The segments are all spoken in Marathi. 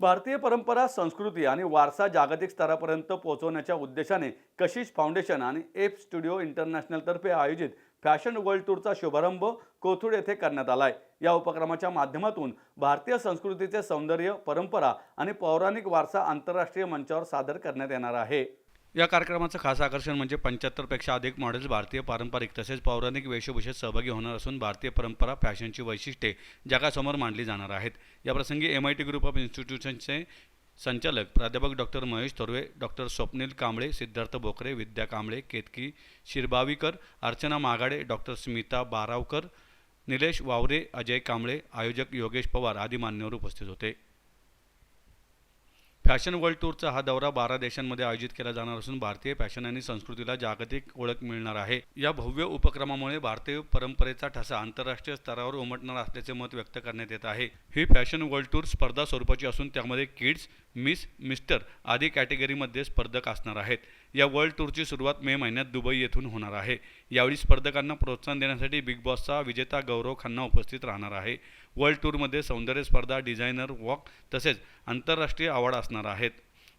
भारतीय परंपरा संस्कृती आणि वारसा जागतिक स्तरापर्यंत पोहोचवण्याच्या उद्देशाने कशिश फाउंडेशन आणि एप स्टुडिओ इंटरनॅशनलतर्फे आयोजित फॅशन वर्ल्ड टूरचा शुभारंभ कोथरूड येथे करण्यात आलाय. या उपक्रमाच्या माध्यमातून भारतीय संस्कृतीचे सौंदर्य परंपरा आणि पौराणिक वारसा आंतरराष्ट्रीय मंचावर सादर करण्यात येणार आहे. या कार्यक्रमाचं खास आकर्षण म्हणजे पंच्याहत्तरपेक्षा अधिक मॉडेल्स भारतीय पारंपरिक तसेच पौराणिक वेशभूषेत सहभागी होणार असून भारतीय परंपरा फॅशनची वैशिष्ट्ये जगासमोर मांडली जाणार आहेत. याप्रसंगी M I T group of इन्स्टिट्यूशनचे संचालक प्राध्यापक doctor Mahesh Thorve doctor Swapnil Kamble Siddharth Bokare Vidya Kamble Ketaki Shirbavikar Archana Magade doctor Smita Baravkar Nilesh Vaware Ajay Kamble आयोजक योगेश पवार आदी मान्यवर उपस्थित होते. फॅशन वर्ल्ड टूरचा हा दौरा बारा देशांमध्ये आयोजित केला जाणार असून भारतीय फॅशन आणि संस्कृतीला जागतिक ओळख मिळणार आहे. या भव्य उपक्रमामुळे भारतीय परंपरेचा ठसा आंतरराष्ट्रीय स्तरावर उमटणार असल्याचे मत व्यक्त करण्यात येत आहे. ही फॅशन वर्ल्ड टूर स्पर्धा स्वरूपाची असून त्यामध्ये किड्स मिस मिस्टर आदी कॅटेगरीमध्ये स्पर्धक असणार आहेत. या वर्ल्ड टूरची सुरुवात मे महिन्यात दुबई येथून होणार आहे. यावेळी स्पर्धकांना प्रोत्साहन देण्यासाठी बिग बॉसचा विजेता गौरव खन्ना उपस्थित राहणार आहे. वर्ल्ड टूरमध्ये सौंदर्य स्पर्धा डिझायनर वॉक तसेच आंतरराष्ट्रीय आवड असणार आहेत.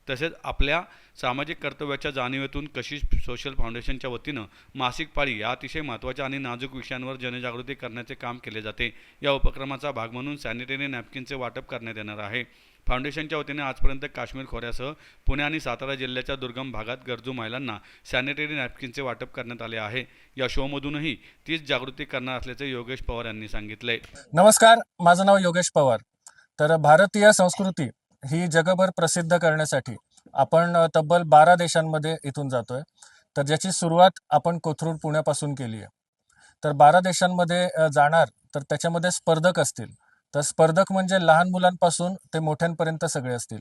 तसेच आपल्या सामाजिक कर्तव्याच्या जाणीवेतून कशिश सोशल फाउंडेशनच्या वतीनं मासिक पाळी या अतिशय महत्त्वाच्या आणि नाजूक विषयांवर जनजागृती करण्याचे काम केले जाते. या उपक्रमाचा भाग म्हणून सॅनिटरी नॅपकिनचे वाटप करण्यात येणार आहे. फाउंडेशनच्या वतीने आजपर्यंत काश्मीर खोऱ्यासह पुणे आणि सातारा जिल्ह्याच्या दुर्गम भागात गरजू महिलांना सॅनिटरी नॅपकिनचे वाटप करण्यात आले आहे. या शोमधूनही तीच जागृती करणार असल्याचे योगेश पवार यांनी सांगितले. नमस्कार माझं नाव योगेश पवार. तर भारतीय संस्कृती ही जगभर प्रसिद्ध करण्यासाठी आपण तब्बल बारा देशांमध्ये इथून जातोय. तर ज्याची सुरुवात आपण कोथरूड पुण्यापासून केली आहे तर बारा देशांमध्ये जाणार तर त्याच्यामध्ये स्पर्धक असतील. तर स्पर्धक म्हणजे लहान मुलांपासून ते मोठ्यांपर्यंत सगळे असतील.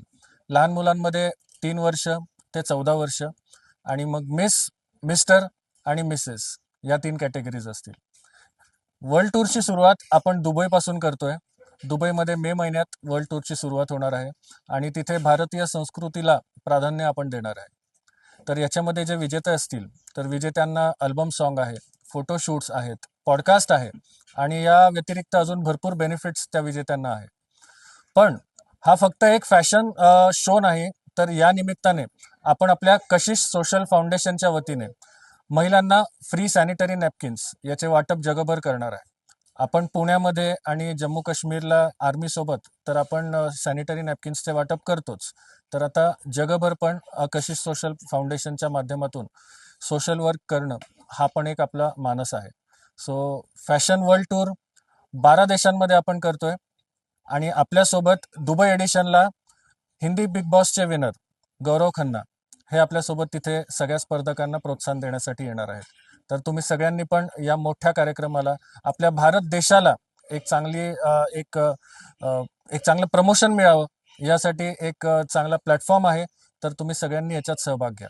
लहान मुलांमध्ये तीन वर्ष ते चौदा वर्ष आणि मग मिस मिस्टर आणि मिसेस या तीन कॅटेगरीज असतील. वर्ल्ड टूरची सुरुवात आपण दुबईपासून करतोय. दुबईमध्ये मे महिन्यात वर्ल्ड टूरची सुरुवात होणार आहे आणि तिथे भारतीय संस्कृतीला प्राधान्य आपण देणार आहे. तर याच्यामध्ये जे विजेते असतील तर विजेत्यांना अल्बम सॉन्ग आहे फोटोशूट्स आहेत पॉडकास्ट आहे आणि या व्यतिरिक्त अजून भरपूर बेनिफिट्स त्या विजेत्यांना आहे पण हा फक्त एक फॅशन शो नाही तर या निमित्ताने आपण आपल्या कशिश सोशल फाउंडेशनच्या वतीने महिलांना फ्री सॅनिटरी नॅपकिन्स याचे वाटप जगभर करणार आहे. आपण पुण्यामध्ये आणि जम्मू काश्मीरला आर्मी सोबत तर आपण सॅनिटरी नॅपकिन्सचे वाटप करतोच. तर आता जगभर पण कशिश सोशल फाउंडेशनच्या माध्यमातून सोशल वर्क करणं हा पण एक आपला मानस आहे. सो फॅशन वर्ल्ड टूर बारा देशांमध्ये आपण करतोय. आणि आपल्यासोबत दुबई एडिशनला हिंदी बिग बॉसचे विनर गौरव खन्ना हे आपल्यासोबत तिथे सगळ्या स्पर्धकांना प्रोत्साहन देण्यासाठी येणार आहेत. तर तुम्ही सगळ्यांनी पण या मोठ्या कार्यक्रमाला आपल्या भारत देशाला एक चांगली एक एक चांगलं प्रमोशन मिळावं यासाठी एक चांगला प्लॅटफॉर्म आहे. तर तुम्ही सगळ्यांनी याच्यात सहभाग घ्या.